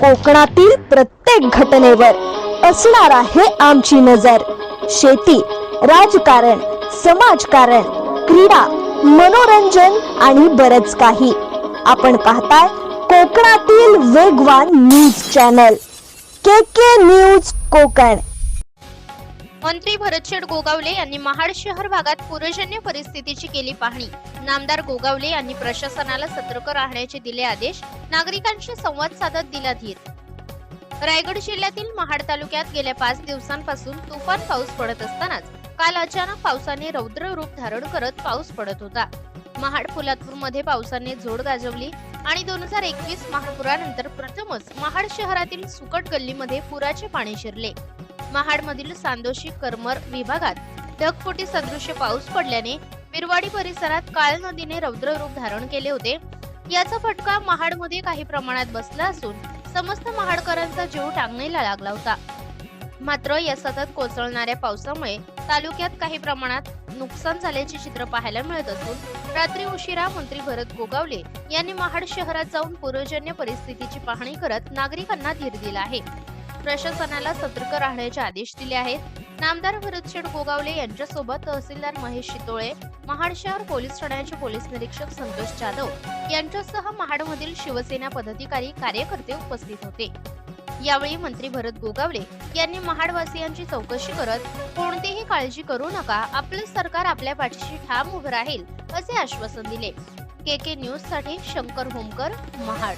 कोकणातील प्रत्येक घटनेवर असणार आहे आमची नजर. शेती राजकारण समाजकारण क्रीडा मनोरंजन आणि बरच काही. आपण पाहताय कोकणातील वेगवान news channel. K K news Konkan. मंत्री भरतशेठ गोगावले यांनी महाड शहर भागात पूरजन्य परिस्थितीची केली पाहणी. नामदार गोगावले यांनी प्रशासनाला सतर्क राहण्याचे दिले आदेश. नागरिकांशी संवाद साधत दिला धीर रायगड जिल्ह्यातील महाड तालुक्यात गेल्या पाच दिवसांपासून तुफान पाऊस पडत असतानाच काल अचानक पावसाने रौद्र रूप धारण करत पाऊस पडत होता. महाड पोलादपूरमध्ये पावसाने जोड गाजवली आणि दोन हजार एकवीस महापुरानंतर प्रथमच महाड शहरातील सुकट गल्लीमध्ये पुराचे पाणी शिरले. महाडमधील सांदोशी करमर विभागात ढगफुटी सदृश्य पाऊस पडल्याने बिरवाडी परिसरात काळ नदीने रौद्र रूप धारण केले होते. याचा फटका महाडमध्ये काही प्रमाणात बसला असून समस्त महाडकरांचा जीव टांगणीला लागला होता. मात्र या सतत कोसळणाऱ्या पावसामुळे तालुक्यात काही प्रमाणात नुकसान झाल्याचे चित्र पाहायला मिळत असून रात्री उशिरा मंत्री भरत गोगावले यांनी महाड शहरात जाऊन पूर्वजन्य परिस्थितीची पाहणी करत नागरिकांना धीर दिला आहे. प्रशासनाला सतर्क राहण्याचे आदेश दिले आहेत. नामदार भरतशेठ गोगावले यांच्यासोबत तहसीलदार महेश शितोळे महाड शहर पोलीस ठाण्याचे पोलीस निरीक्षक संतोष जाधव यांच्यासह महाडमधील शिवसेना पदाधिकारी कार्यकर्ते उपस्थित होते. यावेळी मंत्री भरत गोगावले यांनी महाडवासियांची चौकशी करत कोणतीही काळजी करू नका आपले सरकार आपल्या पाठीशी ठाम उभं राहील असे आश्वासन दिले. के के न्यूजसाठी शंकर होमकर महाड.